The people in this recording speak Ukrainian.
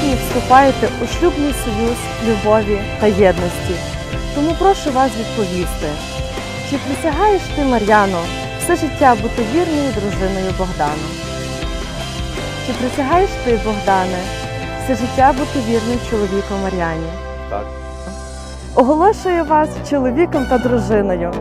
сьогодні вступаєте у шлюбний союз любові та єдності. Тому прошу вас відповісти, чи присягаєш ти, Мар'яно, все життя бути вірною дружиною Богдана? Чи присягаєш ти, Богдане, все життя бути вірним чоловіком Мар'яні? Так. Оголошую вас чоловіком та дружиною.